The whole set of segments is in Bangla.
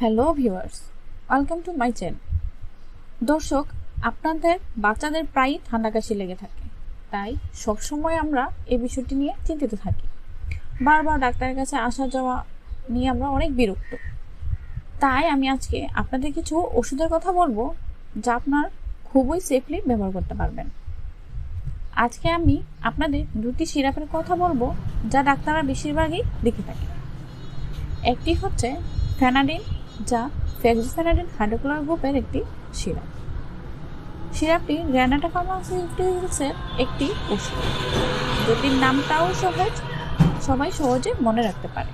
Hello viewers welcome to my channel দর্শক, আপনাদের বাচ্চাদের প্রায়ই ঠান্ডা কাশি লেগে থাকে। তাই সবসময় আমরা এই বিষয়টি নিয়ে চিন্তিত থাকি। বারবার ডাক্তারের কাছে আসা যাওয়া নিয়ে আমরা অনেক বিরক্ত। তাই আমি আজকে আপনাদের কিছু ওষুধের কথা বলব, যা আপনার খুবই সেফলি ব্যবহার করতে পারবেন। আজকে আমি আপনাদের দুটি সিরাপের কথা বলব, যা ডাক্তাররা বেশিরভাগই দেখে থাকে একটি হচ্ছে ফ্যানাডিন যা ফ্যাক্সিফ্যানাডিন হাইড্রোক্লোরাল গ্রুপের একটি সিরাপ। সিরাপটি গ্র্যানাটা ফার্মাসিউটিক্যালসের একটি ওষুধ। যেটির নামটাও সহজ, সবাই সহজে মনে রাখতে পারে।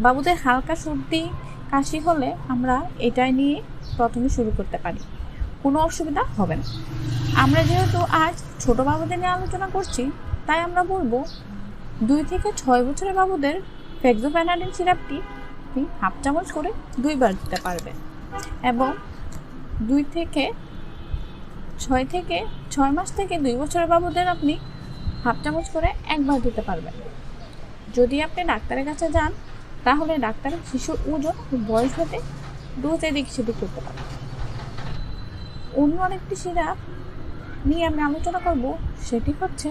বাবুদের হালকা সর্দি, কাশি হলে আমরা এটাই নিয়ে প্রথমে শুরু করতে পারি। কোনো অসুবিধা হবে না। আমরা যেহেতু আজ ছোট বাবুদের নিয়ে আলোচনা করছি, তাই আমরা বলব, দুই থেকে ছয় বছরের বাবুদের ফেক্সোপ্যানাডিন সিরাপটি আপনি হাফ চামচ করে দুইবার দিতে পারবেন। এবং দুই থেকে ছয় থেকে ছয় মাস থেকে দুই বছরের বাবুদের আপনি হাফ চামচ করে একবার দিতে পারবেন। যদি আপনি ডাক্তারের কাছে যান, তাহলে ডাক্তার শিশুর ওজন বয়স হতে ডোজ এদিক সেদিক করতে পারে। অন্য আরেকটি সিরাপ নিয়ে আমি আলোচনা করব, সেটি হচ্ছে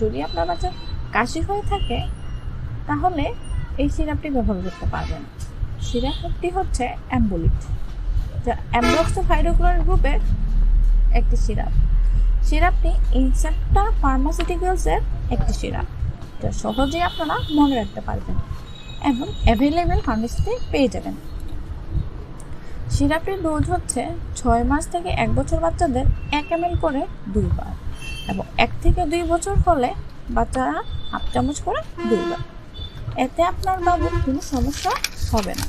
যদি আপনার বাচ্চার কাশি হয়ে থাকে, তাহলে এই সিরাপটি ব্যবহার করতে পারবেন। সিরাপটি হচ্ছে অ্যাম্বুলিট যা অ্যাম্ব্রক্সো হাইড্রোক্লোরাইড গ্রুপের একটি সিরাপ। সিরাপটি ইনসেপ্টা ফার্মাসিউটিক্যালসের একটি সিরাপ। যা সহজেই আপনারা মনে রাখতে পারবেন। এবং অ্যাভেলেবেল ফার্মেসিতে পেয়ে যাবেন। সিরাপটির ডোজ হচ্ছে ছয় মাস থেকে এক বছর বাচ্চাদের এক এম করে দুইবার। এবং এক থেকে দুই বছর হলে বাচ্চারা হাফ চামচ করে দুইবার। এতে আপনার বাবুর কোনো সমস্যা হবে না।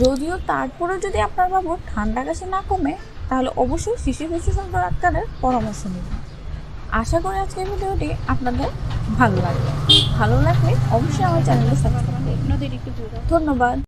যদিও তারপরে যদি আপনার বাবুর ঠান্ডা কাশি না কমে তাহলে অবশ্যই শিশু বিশেষজ্ঞ ডাক্তারের পরামর্শ নেবেন আশা করি আজকের ভিডিওটি আপনাদের ভালো লাগবে। ভালো লাগলে অবশ্যই আমার চ্যানেলটি সাবস্ক্রাইব ধন্যবাদ।